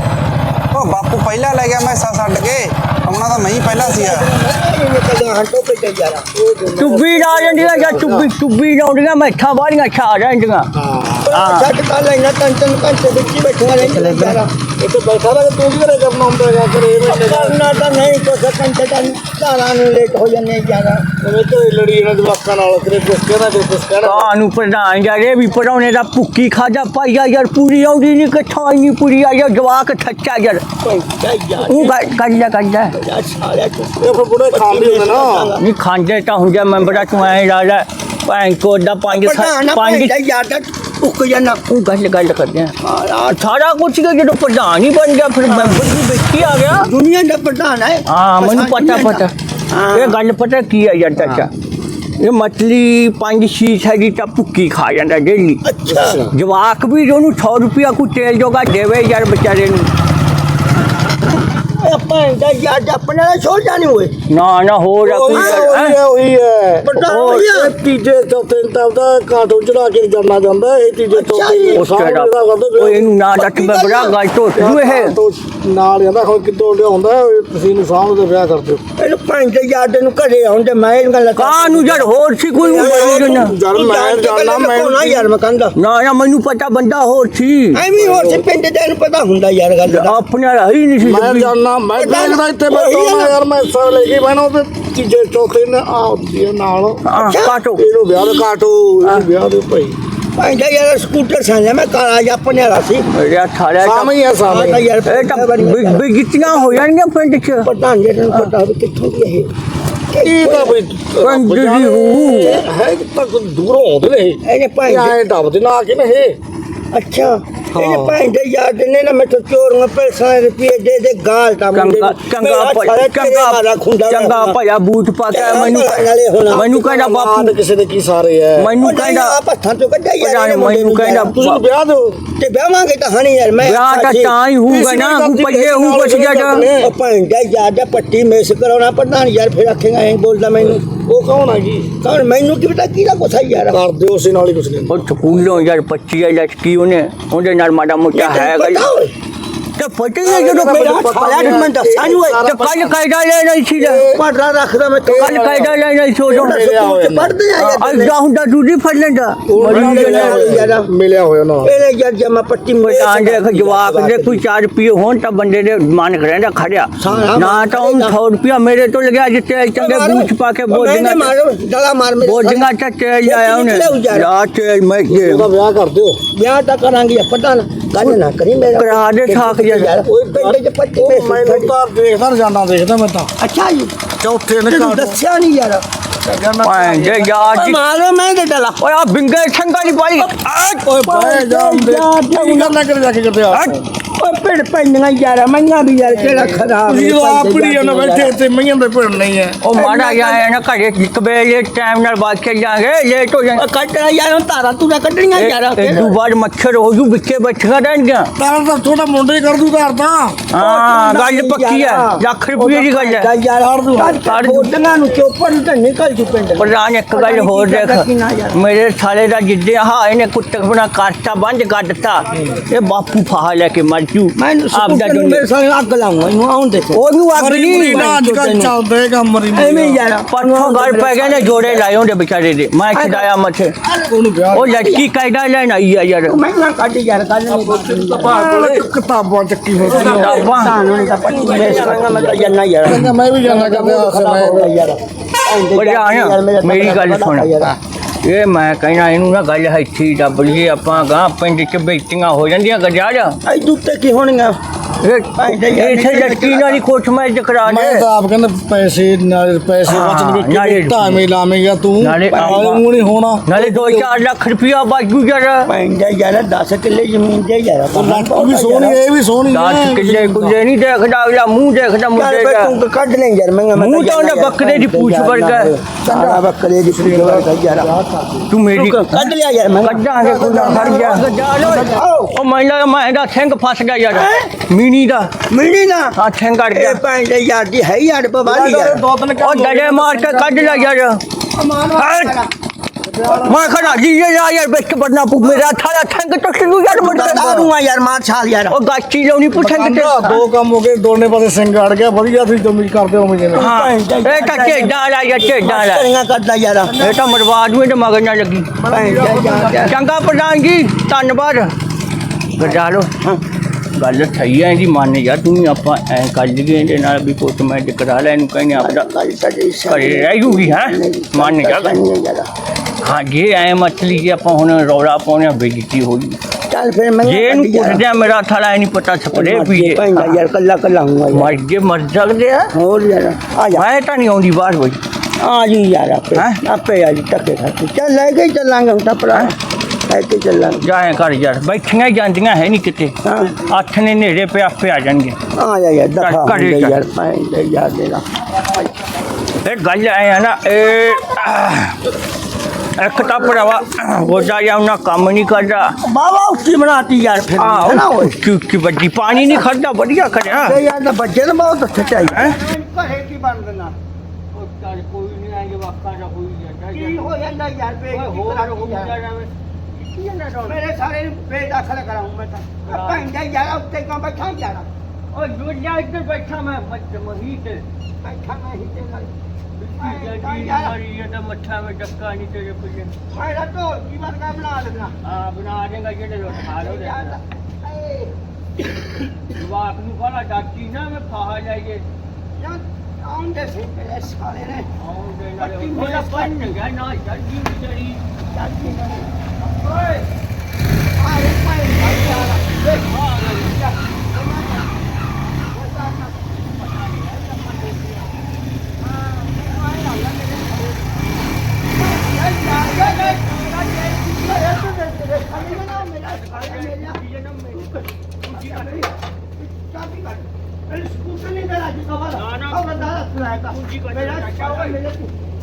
ਉਹ ਬਾਪੂ ਪਹਿਲਾਂ ਲੈ ਗਿਆ ਮੈਂ ਹਿੱਸਾ ਛੱਡ ਕੇ। ਆਉਣਾ ਤਾਂ ਮੈਂ ਹੀ ਪਹਿਲਾਂ ਸੀਗਾ। ਟੁੱਬੀ ਲਾ ਜਾਂਦੀਆਂ ਜਾਂ ਟੁੱਬੀ ਟੁੱਬੀ ਲਾਉਂਦੀਆਂ ਮੈਠਾਂ ਬਾਹਲੀਆਂ ਛਾ ਜਾਂਦੀਆਂ ਛੱਡ ਤਾਂ ਲੈਣਾ ਤਨ ਤਨ ਘੰਟੇ ਵਿੱਚ ਹੀ ਬੈਠਾ ਰਹਿ ਵਿਚਾਰਾ ਇੱਥੇ ਬੈਠਾ ਰਹਿ ਤੂੰ ਵੀ ਘਰੇ ਕਰਨਾ ਹੁੰਦਾ ਹੈਗਾ ਘਰੇ ਮੈਂ ਕਰਨਾ ਤਾਂ ਨਹੀਂ ਕੋ ਘੰਟੇ ਤਾਂ ਧਾਰਾਂ ਨੂੰ ਲੇਟ ਹੋ ਜਾਂਦੇ ਜ਼ਿਆਦਾ। ਮੈਂ ਤੇ ਲੜੀ ਇਹਨਾਂ ਦੇ ਵਾਕਾਂ ਨਾਲ ਤੇਰੇ ਕੁਛ ਕਹਿਣਾ ਤੇ ਕੁਛ ਕਹਿਣਾ ਕਾਨੂੰ ਪ੍ਰਧਾਨ ਜਾਰੇ ਵੀ ਪੜਾਉਣੇ ਦਾ ਭੁੱਕੀ ਖਾਦਾ ਪਾਈਆ ਯਾਰ ਪੂਰੀ ਆਉਂਦੀ ਨਹੀਂ ਕਿੱਥੋਂ ਇੰਨੀ ਪੂਰੀ? ਆ ਯਾਰ ਜਵਾਕ ਠੱਚਾ ਯਾਰ। ਉਹ ਕੱਢ ਜਾ ਕੱਢ ਜਾ। ਇਹ ਫਿਰ ਬੁੜੇ ਖਾਣ ਵੀ ਹੁੰਦੇ ਨਾ। ਨਹੀਂ ਖਾਂਦੇ ਤਾਂ ਹੁੰਦੇ ਮੈਂਬਰਾਂ ਤੂੰ ਐ ਲੈ ਭੈਣ ਕੋ ਦਾ ਪੰਜ ਪੰਜ ਯਾਰ ਤਾਂ ਉੱਕ ਜਾਣਾ ਉਹ ਗੱਲ ਗੱਲ ਕਰਦੇ ਆ ਸਾਰਾ ਕੁਝ ਕਿ ਜਦੋਂ ਪ੍ਰਧਾਨ ਹੀ ਬਣ ਗਿਆ ਫਿਰ ਮੈਂਬਰ ਵੀ ਵਿੱਚ ਹੀ ਆ ਗਿਆ। ਦੁਨੀਆ ਦਾ ਪ੍ਰਧਾਨ ਹੈ। ਹਾਂ ਮੈਨੂੰ ਪਤਾ ਪਤਾ। ਇਹ ਗੱਲ ਪਤਾ ਕੀ ਹੈ ਯਾਰ ਚਾਚਾ? ਇਹ ਮਛਲੀ ਪੰਜ ਸ਼ੀਸ਼ ਹੈਗੀ ਤਾਂ ਭੁੱਕੀ ਖਾ ਜਾਂਦਾ ਡੇਲੀ। ਅੱਛਾ। ਜਵਾਕ ਵੀ ਉਹਨੂੰ 100 ਰੁਪਿਆ ਕੋ ਤੇਲ ਜੋਗਾ ਦੇਵੇ ਯਾਰ ਵਿਚਾਰੇ ਨੂੰ। ਆਪਾਂ ਦਾ ਯਾਰ ਆਪਣੇ ਨਾਲ ਛੋੜ ਜਾਣੀ ਹੋਏ। ਨਾ ਨਾ ਹੋ ਜਾ ਕੋਈ ਉਹੀ ਗੱਲ, ਹੈ ਹੈਂ? ਉਹੀ ਹੈ ਪ੍ਰਧਾਨ ਉਹ ਉਹੀ ਹੈ। ਇਹ ਤੀਜੇ ਚੌਥੇ ਤਾਂ ਉਹਦਾ ਕਾਟੋ ਚੜਾ ਕੇ ਜਾਣਾ ਜਾਂਦਾ ਇਹ ਤੀਜੇ ਅੱਛਾ ਚੌਥੇ ਜੀ। ਉਹ ਤੇਰਾ ਉਹ ਇਹਨੂੰ ਨਾ ਰੱਖ ਮੈਂ ਬੜਾ ਗੱਲ ਤੋਂ ਤੂੰ ਇਹ ਨਾਲ ਜਾਂਦਾ ਹੁਣ ਕਿੱਦੋਂ ਲਿਆਉਂਦਾ ਤੁਸੀਂ ਨੂੰ ਸਾਹਮਣੇ ਤੇ ਵਿਆਹ ਕਰਦੇ ਹੋ ਇਹਨੂੰ ਪੰਜ ਯਾਰ ਦੇ ਨੂੰ ਘਰੇ ਆਉਂਦੇ ਮੈਂ ਇਹ ਗੱਲ ਕਾਂ ਨੂੰ ਯਾਰ ਹੋਰ ਸੀ ਕੋਈ ਉਹ ਨਾ ਜਦ ਮੈਂ ਜਾਣਾ ਮੈਂ ਨਾ ਯਾਰ ਮੈਂ ਕਹਿੰਦਾ। ਨਾ ਨਾ ਮੈਨੂੰ ਪਤਾ ਬੰਦਾ ਹੋਰ ਸੀ। ਐਵੇਂ ਹੋਰ ਸੀ ਪਿੰਡ ਦੇ ਨੂੰ ਪਤਾ ਹੁੰਦਾ ਯਾਰ ਗੱਲ ਦਾ। ਆਪਣੇ ਵਾਲਾ ਹੀ ਨਹੀਂ ਸੀ ਮੈਂ ਜਾਣਾ ਮੈਂ ਦੇਖਦਾ ਇੱਥੇ ਬੈਠਾ ਯਾਰ ਮੈਂ ਸਾਰ ਲੈ ਕੇ ਬੈਣਾ ਤੇ ਤੀਜੇ ਚੌਥੇ ਨੇ ਆਉਂਦੀ ਹੈ ਨਾਲ। ਕਾਟੋ। ਇਹਨੂੰ ਵਿਆਹ ਦੇ ਕਾਟੋ ਇਹਨੂੰ ਵਿਆਹ ਦੇ ਭਾਈ। ਪੰਜ ਯਾਰ ਸਕੂਟਰ ਸਾਂਝਾ ਮੈਂ ਕਾਲਾ ਆਪਣੇ ਵਾਲਾ ਸੀ। ਮੇਰਾ ਥਾੜਾ ਸਾਵੇਂ ਹੀ ਆ ਤਾਂ ਯਾਰ ਇਹ ਤਾਂ ਬਿਗਿਤੀਆਂ ਹੋ ਜਾਣਗੀਆਂ ਪਿੰਡ 'ਚ। ਪ੍ਰਧਾਨ ਜੀ ਨੂੰ ਪਤਾ ਵੀ ਕਿੱਥੋਂ ਦੀ ਇਹ? ਇਹ ਤਾਂ ਬਈ ਪੰਜ ਦੀ ਹੂ। ਹੈ ਕਿ ਤੱਕ ਦੂਰੋਂ ਆਉਂਦੇ ਨੇ ਇਹ। ਇਹਨੇ ਪੰਜ ਐਂ ਡੱਬਦੇ ਨਾ ਆ ਕੇ ਨਾ ਇਹ। ਅੱਛਾ। ਇਹਨੇ ਪੰਜ ਯਾਰ ਦੇ ਨੇ ਨਾ ਮੈਂ ਚੋਰ ਨੂੰ ਪੈਸਾ ਰੁਪਏ ਦੇ ਦੇ ਗਾਲ ਤਾਂ ਚੰਗਾ ਚੰਗਾ ਚੰਗਾ ਚੰਗਾ ਭਇਆ ਬੂਟ ਪਾ ਕੇ ਮੈਨੂੰ ਮੈਨੂੰ ਕਹਿੰਦਾ ਬਾਪੂ ਕਿਸੇ ਦੇ ਕੀ ਸਾਰੇ ਐ। ਮੈਨੂੰ ਕਹਿੰਦਾ ਆਪ ਹੱਥਾਂ ਤੋਂ ਕੱਢਿਆ ਯਾਰ ਮੈਨੂੰ ਕਹਿੰਦਾ ਤੁਸੀਂ ਵਿਆਹ ਦਿਓ। ਤੇ ਵਿਆਹਾਂਗੇ ਤਾਂ ਹਣੀ ਯਾਰ ਮੈਂ ਵਿਆਹ ਤਾਂ ਤਾਂ ਹੀ ਹੋਊਗਾ ਨਾ ਪੱਲੇ ਹੂ ਕੁਛ ਜਗਾ ਉਹ ਪੰਜ ਯਾਰ ਦਾ ਪੱਟੀ ਮੇਸ ਕਰਾਉਣਾ ਪ੍ਰਧਾਨ ਯਾਰ ਫਿਰ ਆਖੇਗਾ ਐਂ ਬੋਲਦਾ ਮੈਨੂੰ। ਉਹ ਕੌਣ ਆ ਜੀ? ਕੌਣ? ਮੈਨੂੰ ਕੀ ਪਤਾ ਕਿਹਦਾ ਯਾਰ? ਕਰ ਦਿਓ ਉਸੇ ਨਾਲ ਹੀ ਕੁਛ ਨਹੀਂ ਉਹ ਸਕੂਲੋਂ ਯਾਰ 25 ਲਟਕੀ ਉਹਨੇ? ਉਹਦੇ ਨਾਲ ਮਾੜਾ ਮੋਟਾ ਹੈ। ਗੱਲ ਤੇ ਪਤਾ ਹੀ ਹੈ ਜਦੋਂ ਮੇਰਾ ਸਾਲਿਆ ਮੈਂ ਦੱਸਾਂ ਨਹੀਂ ਹੋਏ ਤੇ ਕੱਲ ਕਾਇਦਾ ਲੈ ਨਹੀਂ ਸੀ ਪੜਦਾ ਰੱਖਦਾ ਮੈਂ ਕੱਲ ਕਾਇਦਾ ਲੈ ਨਹੀਂ ਸੋ ਜੋ ਪੜਦੇ ਆ ਯਾਰ ਅੱਗਾ ਹੁੰਦਾ ਦੂਜੀ ਫੜ ਲੈਂਦਾ ਮਰੀ ਯਾਰ ਮਿਲਿਆ ਹੋਇਆ ਨਾ ਇਹਨੇ ਯਾਰ ਜਮਾ ਪੱਟੀ ਮੇਸ ਤਾਂ ਦੇਖ ਜਵਾਕ ਦੇ ਕੋਈ 4 ਰੁਪਏ ਹੋਣ ਤਾਂ ਬੰਦੇ ਦੇ ਮਨ ਕਰੇਂਦਾ ਖੜਿਆ ਨਾ ਤਾਂ ਉਹ 100 ਰੁਪਿਆ ਮੇਰੇ ਤੋਂ ਲੱਗਿਆ ਜਿੱਤੇ ਚੰਗੇ ਬੂਚ ਪਾ ਕੇ ਬੋਝੀਆਂ ਮਾਰੋ ਡਲਾ ਮਾਰ ਮੇਰੇ ਬੋਝੀਆਂ ਚ ਤੇਲ ਆਇਆ ਉਹਨੇ ਯਾ ਤੇਲ ਮੈਂ ਦੇ ਉਹਦਾ ਵਿਆਹ ਕਰ ਦਿਓ ਵਿਆਹ ਤਾਂ ਕਰਾਂਗੇ ਪ੍ਰਧਾਨ ਗੱਲ ਨਾ ਕਰੀ ਮੇਰਾ ਕਰਾ ਦੇ ਠਾਕ ਯਾਰ। ਓਏ ਪਿੰਡ ਚ ਪੱਟੀ ਉਹ ਮੇਸ ਮੈਨੂੰ ਤਾਂ ਦੇਖਦਾ ਨਾ ਜਾਣਾ ਦੇਖਦਾ ਮੈਂ ਤਾਂ। ਅੱਛਾ ਜੀ। ਚੌਥੇ ਨੇ ਤੈਨੂੰ ਕਾਟੋ ਦੱਸਿਆ ਨਹੀਂ ਯਾਰ। ਭਾਂ ਜੇ ਯਾਰ ਜੀ। ਮਾਰੋ ਮੈਂ ਤੇ ਡਲਾ ਓਏ ਆ ਬਿੰਗੇ ਛੰਗਾ ਨਹੀਂ ਪਾਈ। ਓਏ ਬਾਏ ਜਾਂਦੇ ਕੀ ਕਰਨਾ ਕਰ ਜਾ ਕੇ ਕਰਦੇ ਆ? ਓਏ ਪਿੰਡ ਪੈਂਦੀਆਂ ਯਾਰ ਮਈਆਂ ਵੀ ਯਾਰ ਕਿਹੜਾ ਖਰਾਬ ਤੁਸੀਂ ਤਾਂ ਆਪ ਹੀ ਨਾ ਬੈਠੇ ਇੱਥੇ ਮਈਆਂ ਦੇ ਪਿੰਡ ਨਹੀਂ ਐ ਉਹ ਮਾੜਾ ਜਾਏ ਨਾ ਘਰੇ ਇੱਕ ਵੇਲੇ ਟਾਈਮ ਨਾਲ ਬਾਅਦ ਕੇ ਜਾਗੇ ਲੇਟ ਹੋ ਜਾਏ ਕੱਟਣਾ ਯਾਰ ਹੁਣ ਧਾਰਾਂ ਤੂੰ ਕੱਢਣੀਆਂ ਯਾਰ। ਇਹ ਦੂ ਬਾਅਦ ਮੱਛਰ ਹੋ ਜੂ ਵਿੱਚੇ ਬੱਚਾ ਰਹਿਣਗੀਆਂ। ਤਾਂ ਤਾਂ ਥੋੜਾ ਮੁੰਡੇ ਕਰ ਦੂ ਘਰ ਤਾਂ। ਹਾਂ ਗੱਲ ਪੱਕੀ ਹੈ। ਲੱਖ ਰੁਪਏ ਦੀ ਗੱਲ ਹੈ। ਯਾਰ ਦੂ। ਕੋਟੀਆਂ ਨੂੰ ਚੋਪਰ ਨੂੰ ਤਾਂ ਨਿਕਲ ਜੂ ਪਿੰਡ ਪ੍ਰਧਾਨ ਇੱਕ ਗੱਲ ਹੋਰ ਦੇਖ। ਮੇਰੇ ਸਾਲੇ ਦਾ ਜਿੱਦੇ ਹਾਂ ਇਹਨੇ ਕੁੱਤਕ ਬਣਾ ਕਰਤਾ ਬੰਦ ਕਰ ਦਿੱਤਾ। ਇਹ ਬਾਪੂ ਫਾਹਾ ਲੈ ਕੇ ਮਰ ਆਪਦਾ ਸਕੂਟਰ ਨੂੰ ਦੁਨੀਆ ਮੇਰੇ ਸਾਲੇ ਅੱਗ ਲਾਉਂਗਾ ਇਹਨੂੰ ਆਉਣ ਦੇ ਉਹਨੂੰ ਅੱਗ ਮਰੀ ਮੁਰੀ ਨਹੀਂ ਨਾ ਅੱਜ ਕੱਲ ਚੱਲਦਾ ਇਹ ਕੰਮ ਮਰੀ ਮੁਰੀ ਐਵੇਂ ਯਾਰ ਪਰਸੋਂ ਗੱਲ ਪੈ ਗਏ ਨੇ ਜੋੜੇ ਲਾਏ ਹੁੰਦੇ ਵਿਚਾਰੇ ਦੇ। ਮੈਂ ਖਿਡਾਇਆ ਮੱਥੇ। ਉਹ ਲੜਕੀ ਕਾਇਦਾ ਲੈਣ ਆਈ ਆ ਯਾਰ। ਮੈਂ ਨਾ ਕੱਢ ਯਾਰ ਕੱਢ ਨਹੀਂ ਕਿਤਾਬਾਂ ਚੱਕੀ ਤਾਂ ਤਾਂ ਮੈਂ ਤਾਂ ਮੈਂ ਮੈਂ ਇਹ ਮੈਂ ਕਹਿਣਾ ਇਹਨੂੰ ਨਾ ਗੱਲ ਇੱਥੇ ਹੀ ਦੱਬ ਲਈਏ ਆਪਾਂ ਗਾਂ ਪਿੰਡ ਚ ਬੇਇੱਜ਼ਤੀਆਂ ਹੋ ਜਾਂਦੀਆਂ ਗਜਾਜ। ਐ ਦੁੱਤੇ ਕੀ ਹੋਣੀਆਂ? ਇਹ ਇੱਥੇ ਜੱਟੀ ਨਾਲ ਹੀ ਕੋਠ ਮੈਂ ਕਰਾ ਮੈਂ ਲੈ ਤਾਂ ਆਪ ਕਹਿੰਦਾ ਪੈਸੇ ਨਾਲ ਪੈਸੇ ਹਾਂ, ਬਚਣਗੇ ਨਾਲੇ- ਕਿ ਢਾਵੇਂ ਲਾਵੇਂਗਾ ਤੂੰ? ਨਾਲੇ ਆਲੇ ਮੂੰਹ ਨਹੀਂ ਹੋਣਾ। ਨਾਲੇ 2-4 ਲੱਖ ਰੁਪਇਆ ਬਾਜੂ ਯਾਰ। ਪੈਂਦਾ ਯਾਰ 10 ਕਿੱਲੇ ਜ਼ਮੀਨ ਦੇ ਯਾਰ ਉਹ ਲੱਟ ਵੀ ਸੋਹਣੀ ਹੈ, ਇਹ ਵੀ ਸੋਹਣੀ 10 ਕਿੱਲੇ ਕੁੱਲੇ ਨਹੀਂ ਦੇਖਦਾ ਅਗਲਾ ਮੂੰਹ ਦੇਖਦਾ ਮੁੰਡੇ ਦਾ। ਤੂੰ ਕੱਢ ਲੈ ਯਾਰ ਮੈਂ ਮੂੰਹ ਤਾਂ ਉਹਨੇ ਬੱਕਰੇ ਦੀ ਪੂਛ ਵਰਗਾ। ਹੈ। ਸਾਰਾ ਬੱਕਰੇ ਦੀ ਪੂਛ ਵਰਗਾ ਯਾਰ। ਤੂੰ ਮੇਰੀ ਕੱਢ ਲਿਆ ਯਾਰ ਮੈਂ। ਕੱਢਾਂਗੇ ਕੁੰਡਾ ਫੜ ਗਿਆ। ਉਹ ਮੈਨੂੰ ਮੈਂ ਇਹਦਾ ਸਿੰਘ ਫਸ ਗਿਆ ਯਾਰ। ਮੀਨੀ ਦਾ। ਮਿਲੀ ਨਾ ਆ ਸਿੰਘ ਕੱਢ ਗਿਆ। ਇਹ ਪੈਂਦਾ ਯਾਰ ਦੀ ਹੈ ਯਾਰ। ਬਵਾਲੀ ਯਾਰ ਉਹ ਡੜੇ ਮਾਰ ਕੇ ਕੱਢ ਲਿਆ ਯਾਰ। ਖੜਾ ਜੀ ਯਾਰ ਯਾਰ ਵਿੱਚ ਬੜਨਾ ਪੁ ਮੇਰਾ ਥਾਲਾ ਸਿੰਘ ਤੋਂ ਕਿਉਂ ਯਾਰ ਮੁੰਡਾ ਦਾਰੂ ਆ ਯਾਰ ਮਾਰ ਛਾਲ ਯਾਰ ਉਹ ਗਾਚੀ ਲਾਉਣੀ ਪੁੱਛਾਂ ਕਿਤੇ ਕੰਡਾ ਦੋ ਕੰਮ ਹੋ ਗਏ ਦੋਨੇ ਪਾਸੇ ਸਿੰਘ ਅੜ ਗਿਆ ਵਧੀਆ ਤੁਸੀਂ ਜਮੀ ਕਰਦੇ ਹੋ ਜਿਵੇਂ ਹਾਂ ਇਹ ਤਾਂ ਝੇਡਾ ਆ ਯਾਰ ਝੇਡਾ ਆ ਕਰੀਆਂ ਕੱਢਦਾ ਯਾਰ ਇਹ ਤਾਂ ਮਰਵਾ ਦੂਏ ਤੇ ਮਗਰ ਨਾ ਲੱਗੀ ਪੈਂਦਾ ਯਾਰ ਚੰਗਾ ਪ੍ਰਧਾਨ ਜੀ ਧੰਨਵਾਦ ਗਜਾਲੋ ਗੱਲ ਸਹੀ ਹੈ ਇਹਦੀ ਮੰਨ ਯਾਰ ਤੂੰ ਵੀ ਆਪਾਂ ਐ ਕਰ ਲਈਏ ਇਹਦੇ ਨਾਲ ਵੀ ਪੁੱਤ ਮੈਂ ਕਰਾ ਲੈ ਇਹਨੂੰ ਕਹਿੰਦੇ ਆਪਦਾ ਗੱਲ ਤਾਂ ਜੀ ਘਰੇ ਰਹਿ ਜੂਗੀ ਹੈ ਮੰਨ ਜਾ ਯਾਰ ਹਾਂ ਜੇ ਐ ਮਛਲੀ ਜੇ ਆਪਾਂ ਹੁਣ ਰੌਲਾ ਪਾਉਣੇ ਬੇਇੱਜ਼ਤੀ ਹੋ ਗਈ ਚੱਲ ਫਿਰ ਮੈਂ ਜੇ ਇਹਨੂੰ ਪੁੱਛਦੇ ਆ ਮੇਰਾ ਥਾਲਾ ਨਹੀਂ ਪਤਾ ਸਪਰੇ ਪੀਏ ਪੈਂਦਾ ਯਾਰ ਕੱਲਾ ਕੱਲਾ ਹੂੰ ਯਾਰ ਮਰ ਜੇ ਮਰ ਸਕਦੇ ਆ ਹੋਰ ਯਾਰ ਆ ਜਾ ਮੈਂ ਤਾਂ ਨਹੀਂ ਆਉਂਦੀ ਬਾਹਰ ਬਈ ਆ ਜੀ ਯਾਰ ਆਪੇ ਹੈਂ? ਆਪੇ ਆ ਜੀ ਟੱਕੇ ਖਾਤੇ ਚੱਲ ਲੈ ਕੇ ਹੀ ਚੱਲਾਂਗੇ ਹੁਣ ਤਾਂ ਭਰਾ ਲੈ ਕੇ ਚੱਲਾਂਗੇ ਜਾਏ ਕਰ ਯਾਰ ਬੈਠੀਆਂ ਹੀ ਜਾਂਦੀਆਂ ਹੈ ਨਹੀਂ ਕਿਤੇ ਹਾਂ ਅੱਠ ਨੇ ਨੇੜੇ ਪੇ ਆਪੇ ਆ ਜਾਣਗੇ ਆ ਜਾ ਯਾਰ ਦਫਾ ਘਰੇ ਹੁੰਦੇ ਚੱਲ। ਯਾਰ ਪੈਂਦਾ ਯਾਰ ਦੇਣਾ ਇਹ ਗੱਲ ਐ ਆ ਨਾ ਇਹ ਆਹ, ਇੱਕ ਤਾਂ ਭਰਾਵਾ ਉਹ ਜਾ ਜਾਂ ਉਹਨਾਂ ਕੰਮ ਨਹੀਂ ਕਰਦਾ ਬਾਬਾ ਉੱਚੀ ਬਣਾਤੀ ਯਾਰ ਫਿਰ ਹੈ ਨਾ ਆਹ ਓਏ ਉੱਚੀ ਉੱਚੀ ਵੱਡੀ ਪਾਣੀ ਨਹੀਂ ਖੜਦਾ ਵਧੀਆ ਕਰਿਆ ਤੇ ਯਾਰ ਤਾਂ ਬੱਚੇ ਨੂੰ ਬਹੁਤ ਸੱਚਾਈ ਹੈਂ? ਘਰੇ ਕੀ ਬਣ ਦੇਣਾ ਕੋਈ ਨਹੀਂ ਆਏਗਾ ਵਾਕਾ ਦਾ ਹੋਈ ਜਾਂਦਾ ਕੀ ਹੋ ਜਾਂਦਾ ਯਾਰ ਮੇਰੇ ਸਾਰੇ ਨੂੰ ਬੇਦਖਲ ਕਰਾਉਂ ਮੈਂ ਤਾਂ ਪੈਂਦਾ ਯਾਰ ਉੱਤੇ ਕਿਉਂ ਬੈਠਾ ਯਾਰ ਓ ਤੇ ਮਰੀ ਮੱਠਾ ਵਿੱਚ ਡੱਕਾ ਨਹੀਂ ਤੇਰੇ ਪੁੱਜੇ ਮੇਰਾ ਢੋਲ ਕੀ ਵਰਗਾ ਬਣਾ ਦੇਣਾ ਆ ਬਣਾ ਦੇਗਾ ਜਿਹੜੇ ਲੋਟ ਖਾ ਲੋ ਯਾਰ ਏ ਜਵਾਕ ਨੂੰ ਕਹਲਾ ਡਾਕੀ ਨਾ ਮੈਂ ਫਾਹਾ ਜਾਈਏ। ਯਾਰ ਆਉਂਦੇ ਸੀ ਤੇਰੇ ਸਾਲੇ ਨੇ। ਆਉਂਦੇ ਨਾਲੇ ਉਹਦਾ ਪੰਨ ਗਿਆ ਨਾ ਜੱਦੀ ਜਿਹੜੀ ਚਾਚੀ ਨੇ ਓਏ। ਆਏ ਪਾਏ ਯਾਰ ਦੇਖ। ਆ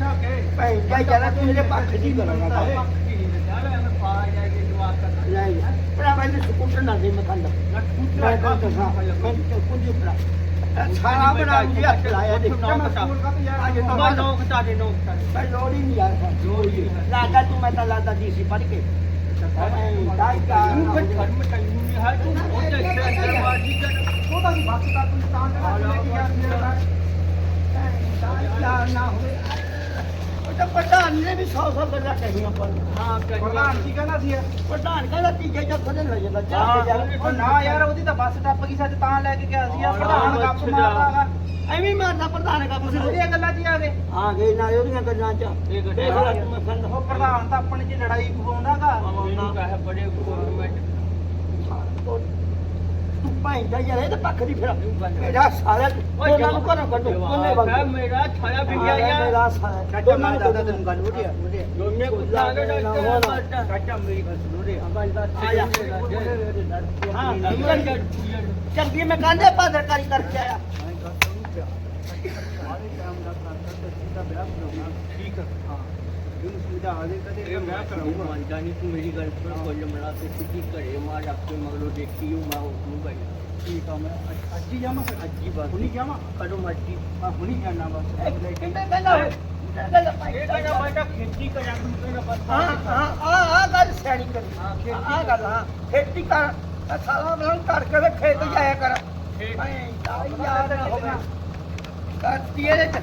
ਕਿ ਭਾਈ ਯਾਰ ਤੂੰ ਮੇਰੇ ਪੱਖ ਦੀ ਕਰਾਂਗਾ ਨਹੀਂ ਭਰਾ ਮੈਨੂੰ ਸਕੂਟਰ ਨਾ ਦੇ ਮੈਂ ਕਹਿੰਦਾ ਮੈਂ ਕਹਿੰਦਾ ਹਾਂ ਮੈਂ ਕੁਝ ਭਰਾ। ਸਾਰਾ ਬਣਾ ਕੇ ਹੱਥ ਲਾਇਆ ਦੇਖ ਅੱਜ ਤਾਂ ਮੈਂ ਲੋੜੀ ਨਹੀਂ ਯਾਰ ਲਾਦਾ ਤੂੰ ਮੈਂ ਤਾਂ ਲਾਦਾ ਦੀ ਸੀ ਪੜ ਕੇ। ਉਹਦਾ ਵੀ ਬਸ ਦਾ ਤੂੰ ਤਾਂ ਨਾ ਹੋਵੇ। ਤਾਂ ਪ੍ਰਧਾਨ ਨੇ ਵੀ ਸੌ ਸੌ ਗੱਲਾਂ ਕਹੀਆਂ ਪਰ ਪ੍ਰਧਾਨ ਕੀ ਕਹਿੰਦਾ ਸੀ ਪ੍ਰਧਾਨ ਕਹਿੰਦਾ ਤੀਜੇ ਜੱਥੋਂ ਦੇ ਲੈ ਜਾਂਦਾ ਚਾਰ ਕੇ ਯਾਰ ਉਹ ਨਾ ਯਾਰ ਉਹਦੀ ਤਾਂ ਬੱਸ ਟੱਪ ਗਈ ਸੱਚ ਤਾਂ ਲੈ ਕੇ ਗਿਆ ਸੀ। ਆ ਪ੍ਰਧਾਨ ਗੱਪ ਮਾਰਦਾ ਐਵੇਂ ਹੀ ਮਾਰਦਾ ਪ੍ਰਧਾਨ ਕਾ ਤੁਸੀਂ ਉਹਦੀਆਂ ਗੱਲਾਂ 'ਚ ਹੀ ਆ ਗਏ। ਆ ਗਏ ਨਾ ਉਹਦੀਆਂ ਗੱਲਾਂ ਚ। ਇਹ ਗੱਲਾਂ ਦੇਖ ਲੈ ਤੂੰ ਮੈਂ ਉਹ ਪ੍ਰਧਾਨ ਤਾਂ ਆਪਣੇ 'ਚ ਲੜਾਈ ਪਵਾਉਂਦਾਗਾ ਤੂੰ ਭਾਈਂਦਾ ਯਾਰ ਇਹ ਤਾਂ ਪੱਖ ਦੀ ਫਿਰ। ਮੇਰਾ ਸਾਲਾ ਉਹਨਾਂ ਨੂੰ ਘਰੋਂ ਕੱਢੋ ਉਹਨੇ ਬੰਦ ਮੇਰਾ ਛਾਇਆ ਵੀ ਆ ਗਿਆ ਮੇਰਾ ਯਾਰ। ਸਾਲਾ ਚਾਚਾ ਮੈਂ ਦੱਸਦਾ ਤੈਨੂੰ ਗੱਲ ਵਧੀਆ ਵਧੀਆ ਦੋਨੇ ਕੁੱਤਾ ਦੇ ਡਾਕਟਰ ਚਾਚਾ ਮੇਰੀ ਗੱਲ ਸੁਣੋ ਰੇ ਆ। ਜਾ ਹਾਂ ਚੰਗੀ ਮੈਂ ਕਾਂਦੇ ਪਾਦਰਕਾਰੀ ਕਰਕੇ ਆਇਆ? ਠੀਕ ਹਾਂ। ਇਹਨੂੰ ਆ ਜੇ ਕਦੇ ਇਹ ਮੈਂ ਕਰਾਂਗਾ। ਮੰਨਦਾ ਨਹੀਂ ਤੂੰ ਮੇਰੀ ਗੱਲ ਪਰ ਕੋਲ ਮਰਾ ਤੇ ਸਿੱਧੀ ਘਰੇ ਮਾਰ ਆਪੇ ਮਗਰੋਂ ਦੇਖੀ ਹੂੰ ਮੈਂ ਉਹ ਭਾਈ ਠੀਕ ਆ ਮੈਂ ਅੱਜ- ਅੱਜ ਹੀ ਜਾਵਾਂ ਫਿਰ? ਅੱਜ ਹੀ ਬਸ। ਹੁਣੀ ਜਾਵਾਂ? ਕਦੋਂ ਮਰਜ਼ੀ। ਹਾਂ ਹੁਣੀ ਜਾਣਾ ਬਸ। ਕਿੰਨੇ ਕਹਿੰਦਾ ਕਹਿੰਦਾ ਭਾਈ ਇਹ ਕਹਿੰਦਾ ਬੇਟਾ ਖੇਤੀ ਕਰਾਂ ਤੂੰ ਕਹਿੰਦਾ ਬਸ ਹਾਂ ਹਾਂ ਆ ਆ ਗੱਲ ਸਿਆਣੀ ਕਰੀ। ਆ ਗੱਲ ਹਾਂ ਖੇਤੀ ਕਰ। ਸਾਲਾ ਬਲਾਂ ਕਰਕੇ ਤੇ ਖੇਤ ਜਾਇਆ ਕਰ। ਯਾਰ ਨਾ ਹੋਵੇ। ਕਰਤੀ ਇਹਦੇ ਚ।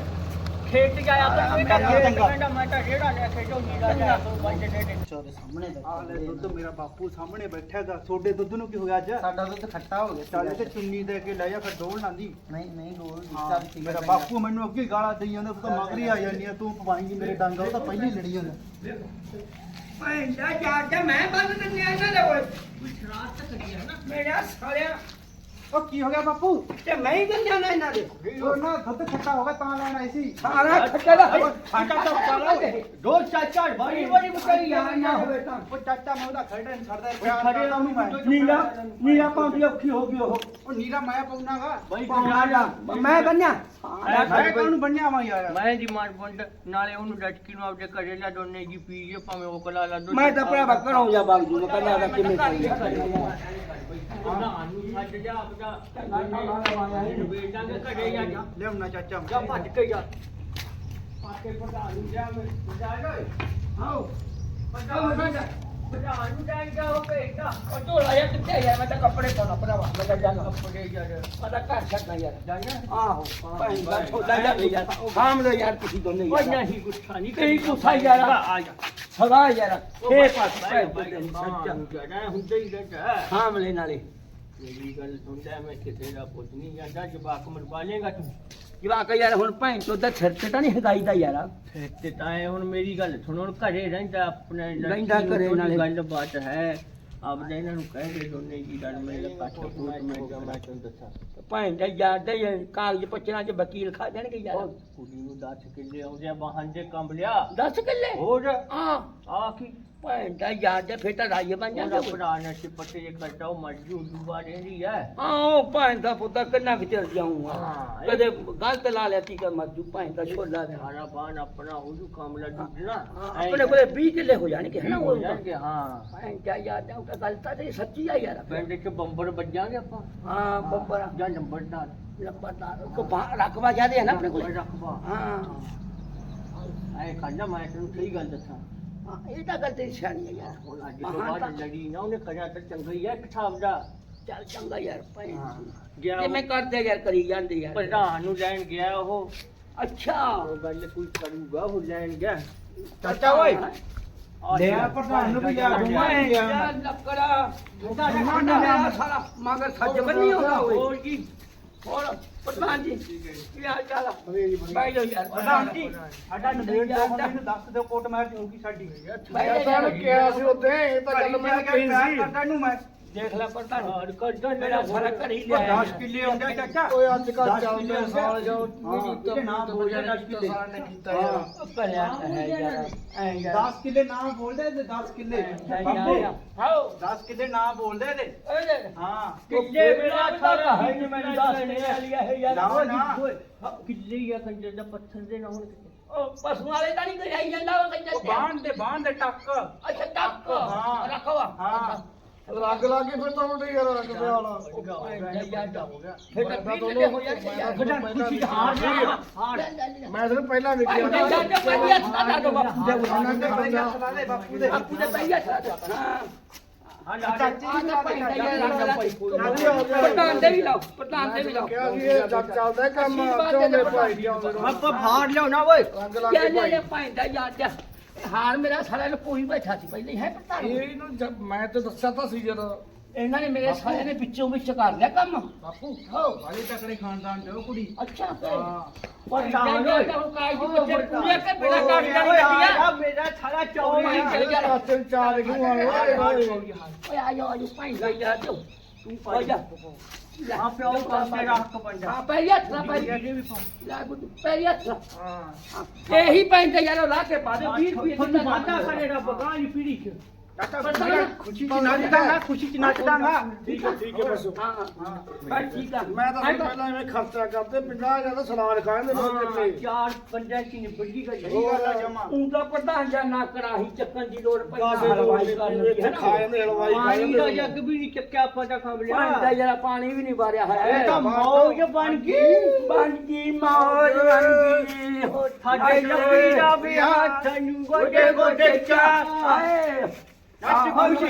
ਖੇਤ ਜਾਇਆ ਤਾਂ ਕੋਈ ਤਾਂ ਕਹਿੰਦਾ ਮੈਂ ਤਾਂ ਜਿਹੜਾ ਲੈ ਕੇ ਜੋ ਨੀਲਾ ਜਾ ਤੂੰ ਬੰਦ ਦੇ ਦੇ ਆ ਲੈ ਦੁੱਧ ਮੇਰਾ ਬਾਪੂ ਸਾਹਮਣੇ ਬੈਠਾ ਹੈਗਾ। ਤੁਹਾਡੇ ਦੁੱਧ ਨੂੰ ਕੀ ਹੋ ਗਿਆ ਅੱਜ? ਸਾਡਾ ਦੁੱਧ ਖੱਟਾ ਹੋ ਗਿਆ ਚੱਲ ਤੇ ਚੁੰਨੀ ਦੇ ਕੇ ਲੈ ਜਾ ਫਿਰ ਡੋਲ ਲਾਂਦੀ। ਨਹੀਂ ਨਹੀਂ ਰੋਲ ਹਾਂ, ਮੇਰਾ ਬਾਪੂ ਮੈਨੂੰ ਅੱਗੇ ਗਾਲਾਂ ਦੇਈ ਜਾਂਦਾ ਤੂੰ ਤਾਂ ਮਗਰੀ ਆ ਜਾਂਦੀ ਆ ਤੂੰ ਪਵਾਏਂਗੀ ਮੇਰੇ ਡੰਗ ਉਹ ਤਾਂ ਪਹਿਲਾਂ ਲੜੀ ਜਾਂਦਾ। ਪੈਂਦਾ ਜਾ ਕੇ ਮੈਂ ਬੰਦ ਦਿੰਦੇ ਆ ਇਹਨਾਂ ਦੇ ਕੋਲ। ਸ਼ਰਾਰਤ ਕਰੀ ਹੈ ਨਾ। ਮੇਰਾ ਸਾਲਿਆ। ਉਹ ਕੀ ਹੋ ਗਿਆ ਬਾਪੂ? ਤੇ ਮੈਂ ਹੀ ਦਿੰਦਾ ਨਾ ਇਹਨਾਂ ਦੇ? ਉਹ ਨਾ ਦੁੱਧ ਖੱਟਾ ਹੋ ਗਿਆ ਤਾਂ ਲੈਣ ਆਈ ਸੀ। ਸਾਰਾ ਖੱਟੇ ਦਾ ਖੱਟਾ ਤਾਂ ਸਾਰਾ ਦੋ ਚਾਚਾ ਬੜੀ ਬੜੀ ਬਕਰੀ ਯਾਰ ਨਾ ਹੋਵੇ ਤਾਂ ਉਹ ਚਾਚਾ ਮੈਂ ਉਹਦਾ ਖੜਾ ਨਹੀਂ ਛੱਡਦਾ ਖੜੇ ਤਾਂ ਮੈਂ ਨੀਲਾ ਨੀਲਾ ਪਾਉਂਦੀ ਔਖੀ ਹੋ ਗਈ ਉਹ। ਉਹ ਨੀਰਾ ਮੈਂ ਪਾਉਣਾਗਾ। ਪਾਉਣਾ ਜਾ ਮੈਂ ਬੰਨਿਆ। ਮੈਂ ਕਾਹਨੂੰ ਬੰਨਿਆ ਵਾ ਯਾਰ। ਮੈਂ ਦੀ ਮਾਰ ਬੰਦ ਨਾਲੇ ਉਹਨੂੰ ਡਟਕੀ ਨੂੰ ਆਪਦੇ ਘਰੇ ਲਾ ਦੋਨੇ ਜੀ ਪੀ ਜੇ ਭਾਵੇਂ ਉਹ ਕਲਾ ਲਾ ਦੋ। ਮੈਂ ਤਾਂ ਭਰਾ ਬੱਕਰੋਂ ਜਾ ਬਾਗ ਜੂ ਕਹਿੰਦਾ ਦਾ ਕਿਵੇਂ ਕਰੀ ਨੂੰ ਛੱਡ ਜਾ ਆਪਦਾ ਇਹਨੂੰ ਵੇਚਾਂਗੇ ਘਰੇ ਜਾ ਜਾ। ਲਿਆਉਣਾ ਚਾਚਾ ਜਾ ਭੱਜ ਕੇ ਜਾ। ਪਾਕੇ ਪ੍ਰਧਾਨ ਨੂੰ ਜਾ ਮੈਂ। ਜਾ ਓਏ। ਆਓ। ਪ੍ਰਧਾਨ ਨੂੰ ਜਾ ਪ੍ਰਧਾਨ ਨੂੰ ਜਾ ਜਾ ਉਹ ਭੇਜਦਾ। ਉਹ ਢੋਲਾ ਯਾਰ ਕਿੱਥੇ ਯਾਰ? ਮੈਂ ਤਾਂ ਕੱਪੜੇ ਪਾਉਣਾ ਭਰਾਵਾ ਮੈਂ ਤਾਂ ਜਾਣਾ। ਕੱਪੜੇ ਯਾਰ ਤਾਂ ਘਰ ਛੱਡਣਾ ਯਾਰ। ਜਾਣਾ ਆਹੋ ਭਾਈ ਦਾ ਛੋਟਾ ਵੀ ਯਾਰ। ਸਾਂਭ ਲਓ ਯਾਰ ਤੁਸੀਂ ਦੋਨੇ ਕੋਈ ਯਾਰ। ਨਹੀਂ ਗੁੱਸਾ ਨਹੀਂ ਕਈ ਗੁੱਸਾ ਯਾਰ। ਆ ਜਾ। ਸਦਾ ਯਾਰ। ਇਹ ਪਾਸ ਭਾਈ ਸੱਚਾ। ਹੁੰਦੇ ਹੀ ਰਹਿੰਦਾ। ਸਾਂਭ ਲੈ ਨਾਲੇ। ਮੇਰੀ ਗੱਲ ਸੁਣਦਾ ਮੈਂ ਕਿਸੇ ਦਾ ਪੁੱਤ ਨਹੀਂ ਜਾਂਦਾ ਜਵਾਕ ਮਰਵਾ ਲੇਗਾ ਤੂੰ। ਜਵਾਕ ਯਾਰ ਹੁਣ ਭੈਣ ਚੋਦ ਦਾ ਸਿਰ ਤੇ ਤਾਂ ਨਹੀਂ ਹਦਾਈ ਦਾ ਯਾਰ। ਫਿਰ ਤੇ ਤਾਂ ਇਹ ਹੁਣ ਮੇਰੀ ਗੱਲ ਸੁਣੋ ਹੁਣ ਘਰੇ ਰਹਿੰਦਾ ਆਪਣੇ ਲੜਕੀ ਰਹਿੰਦਾ ਨੂੰ ਘਰੇ ਕੋਈ ਨਾਲੇ। ਗੱਲ ਬਾਤ ਹੈ ਆਪਦੇ ਇਹਨਾਂ ਨੂੰ ਕਹਿ ਦੇ ਦੋਨੇ ਜੀ ਗੱਲ ਮੇਰੇ ਕੱਟ ਪੂਟ ਮੈਂ ਮੈਂ ਤੈਨੂੰ ਦੱਸਾਂ। ਭੈਣ ਦਾ ਯਾਰ ਦਾ ਕਾਗਜ਼ ਪੱਚਰਾਂ ਚ ਵਕੀਲ ਖਾ ਜਾਣਗੇ ਯਾਰ। ਉਹ ਕੁੜੀ ਨੂੰ ਦੱਸ ਕਿੱਲੇ ਆਉਂਦੇ ਆ ਵਾਹਨ ਦੇ ਕੰਬ ਲਿਆ। ਦੱਸ ਕਿੱਲੇ? ਹੋਰ? ਆ ਆ ਕੀ ਭੈਣ ਦਾ ਯਾਰ ਦਾ ਫੇਰ ਤਾਂ ਰਾਜ ਬਣ ਉਹਦਾ ਜਾਂਦਾ ਭਰਾ ਨੇ ਸਿਪਟੇ ਜੇ ਕਰਦਾ ਉਹ ਮਰਜ਼ੀ ਉਦੋਂ ਬਾਅਦ ਰਹਿੰਦੀ ਹੈ। ਹਾਂ ਉਹ ਭੈਣ ਦਾ ਪੁੱਤਾ ਕਿੰਨਾ ਕੁ ਚਿਰ ਜਾਊਂਗਾ। ਹਾਂ, ਇਹ- ਕਦੇ ਗਲਤ ਲਾ ਲਿਆ ਤੀ ਕਰ ਮਰਜੂ ਭੈਣ ਦਾ ਛੋਲਾ ਦੇ। ਸਾਰਾ ਬਾਣ ਆਪਣਾ ਉਹਨੂੰ ਕੰਮ ਲਾ ਡੁੱਬਣਾ ਆਪਣੇ ਕੋਲੇ 20 ਕਿੱਲੇ ਹੋ ਜਾਣਗੇ ਹਨਾ ਹੋ ਉਹ ਜਾਣਗੇ ਹਾਂ। ਭੈਣ ਦਾ ਯਾਰ ਦਾ ਉਹ ਤਾਂ ਗੱਲ ਤਾਂ ਤੇਰੀ ਸੱਚੀ ਆ ਯਾਰ। ਪਿੰਡ ਚ ਬੰਬਰ ਵੱਜਾਂਗੇ ਆਪਾਂ। ਹਾਂ ਬੱਬਰ। ਜਾਂ ਨੰਬਰਦਾਰ ਲੰਬਰਦਾਰ ਕੋ ਰਕਬਾ ਜਿਆਦੇ ਹੈ ਨਾ ਆਪਣੇ ਕੋਲੇ। ਰਖਵਾ। ਹਾਂ। ਐ ਕਰਨਾ ਮੈਂ ਤੈਨੂੰ ਸਹੀ ਗੱਲ ਦੱਸਾਂ। ਹਾਂ, ਇਹ ਤਾਂ ਗੱਲ ਤੇਰੀ ਸਿਆਣੀ ਹੈ ਯਾਰ ਹੁਣ ਅੱਜ ਤੋਂ ਮਹਾਂ ਬਾਅਦ ਤਾਂ- ਲੜੀ ਨਾ ਉਹਨੇ ਕਰਿਆ ਤਾਂ ਚੰਗਾ ਹੀ ਹੈ ਇੱਕ ਹਿਸਾਬ ਦਾ ਚੱਲ ਚੰਗਾ ਯਾਰ ਭੈਣ ਗਿਆ ਜਿਵੇਂ ਕਰਦੇ ਯਾਰ ਕਰੀ ਜਾਂਦੇ ਯਾਰ ਪ੍ਰਧਾਨ ਨੂੰ ਲੈਣ ਗਿਆ ਉਹ ਅੱਛਾ ਉਹ ਗੱਲ ਕੋਈ ਕਰੂਗਾ ਉਹ ਲੈਣ ਗਿਆ ਚਾਚਾ ਓਏ ਆ ਲੈ ਜਾ, ਪ੍ਰਧਾਨ ਨੂੰ ਵੀ ਲਿਆ ਦੂੰਗਾ। ਮੈਂ ਯਾਰ ਲੱਕੜਾ ਉਹਦਾ ਮੇਰਾ ਸਾਲਾ ਮਗਰ ਸੱਜ ਬੰਨੀ ਹੁੰਦਾ ਓਏ ਹੋਰ ਕੀ ਹੋਰ ਪ੍ਰਧਾਨ ਜੀ ਕੀ ਹਾਲ ਚਾਲ ਆ? ਬਾਈ ਲੋ ਯਾਰ ਪ੍ਰਧਾਨ ਜੀ। ਸਾਡਾ ਨਵੇੜ ਹੁਣ ਇਹਨੂੰ ਦੱਸ ਦਿਓ ਕੋਟ ਮੈਚ ਹੋਊਗੀ ਸਾਡੀ। ਮੈਂ ਤਾਂ ਕਿਹਾ ਸੀ ਉੱਥੇ ਇਹ ਤਾਂ ਗੱਲ ਮੈਂ ਕਹੀ ਸੀ। ਤੈਨੂੰ ਮੈਂ। ਦੇਖ ਲੈ ਪ੍ਰਧਾਨ। ਔਰ ਕਰਦਾ ਮੇਰਾ ਸਾਰਾ ਘਰ ਹੀ ਲਿਆ 10 ਕਿੱਲੇ ਆਉਂਦੇ ਚਾਚਾ। ਓਏ ਅੱਜ ਕੱਲ ਚੱਲਦੇ। ਸਾਲ ਜੋ ਹਾਂ, ਇਹਦੇ ਨਾਮ ਬੋਲ ਜਾ 10 ਕਿੱਲੇ। ਸਾਲ ਨੇ ਕੀਤਾ ਯਾਰ ਭਲਿਆ ਹੈ ਯਾਰ ਐ ਯਾਰ 10 ਕਿੱਲੇ ਨਾਮ ਬੋਲਦੇ ਤੇ 10 ਕਿੱਲੇ। ਯਾਰ ਹਾਓ 10 ਕਿੱਲੇ ਨਾਮ ਬੋਲਦੇ ਤੇ ਓਏ ਹਾਂ। ਕਿੱਲੇ ਮੇਰਾ ਸਾਰਾ ਹੈ ਨਹੀਂ ਮੈਨੂੰ ਦੱਸ ਨੇ ਲਿਆ ਹੈ। ਯਾਰ। ਨਾ, ਨਾ। ਕਿੱਲੇ ਹੀ ਆ ਕੰਜਰ ਦਾ ਪੱਥਰ ਦੇ ਨਾ ਹੁਣ ਪਸ਼ੂ ਵਾਲੇ ਤਾਂ ਨਹੀਂ ਕਰਾਈ ਜਾਂਦਾ ਉਹ ਕੰਜਰ ਬਾਣ ਦੇ ਦੇ ਟੱਕ। ਅੱਛਾ ਟੱਕ। ਹਾਂ। ਰੱਖਵਾ ਹਾਂ। ਲੱਗ ਲੱਗੇ ਫਿਰ ਤਾਂ ਉਹਦੇ ਯਾਰ ਰੱਗ ਪਿਆ ਵਾਲਾ ਤਾਂ ਮੈਂ ਪਹਿਲਾਂ ਪਹਿਲੀ ਲਾ ਪਹਿਲੇ ਲਾ ਪਹਿਲੀ ਲਾ ਲਾ ਤਾਂ ਲਾ ਚਾਚੀ ਯਾਰ ਪ੍ਰਧਾਨ ਦੇ ਵੀ ਲਾਓ ਪ੍ਰਧਾਨ ਦੇ ਵੀ ਲਾਓ। ਕਿਹਾ ਸੀ ਇਹ ਜੱਗ ਚੱਲਦਾ ਕੰਮ ਮੇਰੇ ਭਾਈ ਦੀ ਆਉਂਦੇ ਨੂੰ ਆਪਾਂ ਫਾੜ ਲਿਓ ਨਾ ਓਏ। ਰੰਗ ਲਾ ਕੇ ਲੈ ਭਾਈ। ਲੈ ਭਾਈ ਦਾ ਯਾਰ ਜਾ ਹਾਰ ਮੇਰਾ ਸਾਲਿਆਂ ਨੂੰ ਕੋਈ ਬੈਠਾ ਸੀ ਪਹਿਲੇ ਹੈ ਪ੍ਰਧਾਨ ਇਹਨੂੰ ਜਦ ਮੈਂ ਤੇ ਦੱਸਿਆ ਤਾਂ ਸੀ ਜਦੋਂ। ਇਹਨਾਂ ਨੇ ਮੇਰੇ ਸਾਲਿਆਂ ਨੇ ਵਿੱਚੋਂ ਵਿੱਚ ਕਰ ਲਿਆ ਕੰਮ। ਬਾਪੂ ਹੋ। ਬਾਲੀ ਤਕੜੇ ਖਾਨਦਾਨ ਦੇ ਉਹ ਕੁੜੀ। ਅੱਛਾ ਹਾਂ। ਪਰ ਤਾਂ ਹੁਣ ਕਾਜ ਦੀ ਬੱਚੇ ਪੂਰੇ ਕੇ ਬਿਨਾ ਕਾਟ ਜਾਣੀ ਆ ਮੇਰਾ ਸਾਰਾ ਉਹ ਮੈਂ ਚੌੜੀ ਚਲ ਗਿਆ। ਚਾਰ ਕਿਉਂ ਆਏ ਓਏ ਓਏ। ਓਏ ਆ ਜਾ ਆ ਜਾ ਭਾਈ ਦਾ ਯਾਰ ਤੂੰ ਤੂੰ ਪਾ ਜਾ। ਆ ਪਿਓ ਕੰਦੇ ਰੱਖ ਬੰਦਾ ਹਾਂ ਪਹਿਲੀ ਹੱਥ ਲਾ ਭਾਈ ਲੈ ਗੁੱਡ ਪਹਿਲੀ ਹੱਥ ਲਾ ਹਾਂ। ਇਹੀ ਪੈਂਦੇ ਯਾਰ ਉਹ ਲਾ ਕੇ ਪਾ ਦੇ 20 ਰੁਪਏ ਤੁਹਾਨੂੰ ਵਾਦਾ ਕਰੇਗਾ ਬਗਾਲੀ ਪੀੜੀ ਚ। ਖੁਸ਼ੀ ਚ ਨੱਚਦਾਗਾ ਖੁਸ਼ੀ ਚ ਨੱਚਦਾਗਾ ਠੀਕ ਹੈ ਠੀਕ ਹੈ ਬਸ ਹਾਂ ਹਾਂ ਬਸ ਠੀਕ ਆ ਮੈਂ ਤਾਂ ਤੁਹਾਨੂੰ ਪਹਿਲਾਂ ਐਵੇਂ ਖਰਚਾ ਕਰਦੇ 50 ਜ਼ਿਆਦਾ ਸਲਾਦ ਖਾਂਦੇ ਲੋਕ ਕਿੱਥੇ ਚਾਰ ਪੰਜਾਂ ਚ ਨਿਬੜੀ ਗਈ ਸਹੀ ਗੱਲ ਆ ਜਮਾ ਤੂੰ ਤਾਂ ਪ੍ਰਧਾਨ ਜਾਂ ਨਾ ਕਰਾਹੀ ਚੱਕਣ ਦੀ ਲੋੜ ਪਈ ਕਾਸੇ ਹਲਵਾਈ ਕਰ ਲਈ ਇੱਥੇ ਖਾ ਜਾਂਦੇ ਹਲਵਾਈ ਖਾ ਪਾਣੀ ਦਾ ਜਾਂਦੇ ਜੱਗ ਵੀ ਨਹੀਂ ਚੱਕਿਆ ਆਪਾਂ ਤਾਂ ਖਾ ਲਿਆ ਪਾਣੀ ਦਾ ਜਰਾ ਪਾਣੀ ਵੀ ਨਹੀਂ ਵਾਰਿਆ ਹੈ ਇਹ ਤਾਂ ਮੌਜ ਬਣ ਗਈ ਬਣ ਗਈ ਮੌਜ ਬਣ ਗਈ ਹੋ ਸਾਡੇ ਲੱਕੀ ਦਾ ਵਿਆਹ ਤੈਨੂੰ ਗੋਡੇ ਗੋਡੇ ਚਾ ਆਏ ਨੱਚ ਖੁਸ਼